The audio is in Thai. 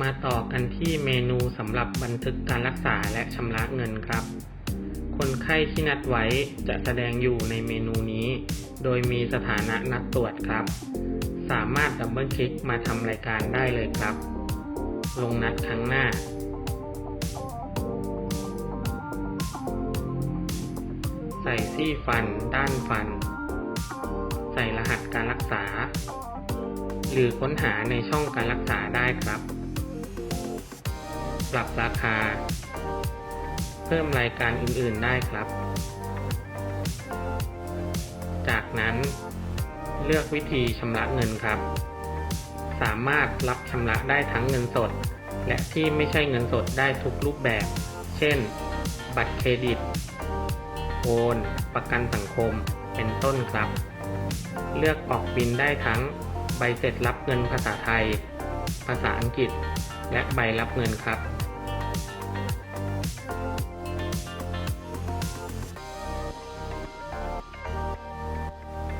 มาต่อกันที่เมนูสำหรับบันทึกการรักษาและชำระเงินครับ คนไข้ที่นัดไว้จะแสดงอยู่ในเมนูนี้ โดยมีสถานะนัดตรวจครับ สามารถดับเบิลคลิกมาทำรายการได้เลยครับ ลงนัดครั้งหน้า ใส่ซี่ฟัน ด้านฟัน ใส่รหัสการรักษา หรือค้นหาในช่องการรักษาได้ครับ ปรับราคา เพิ่มรายการอื่น ๆได้ครับ จากนั้นเลือกวิธีชำระเงินครับ สามารถรับชำระได้ทั้งเงินสด และที่ไม่ใช่เงินสดได้ทุกรูปแบบ เช่น บัตรเครดิต โอน ประกันสังคม เป็นต้นครับ เลือกออกบินได้ทั้งใบเสร็จรับเงินภาษาไทย ภาษาอังกฤษ และใบรับเงินครับ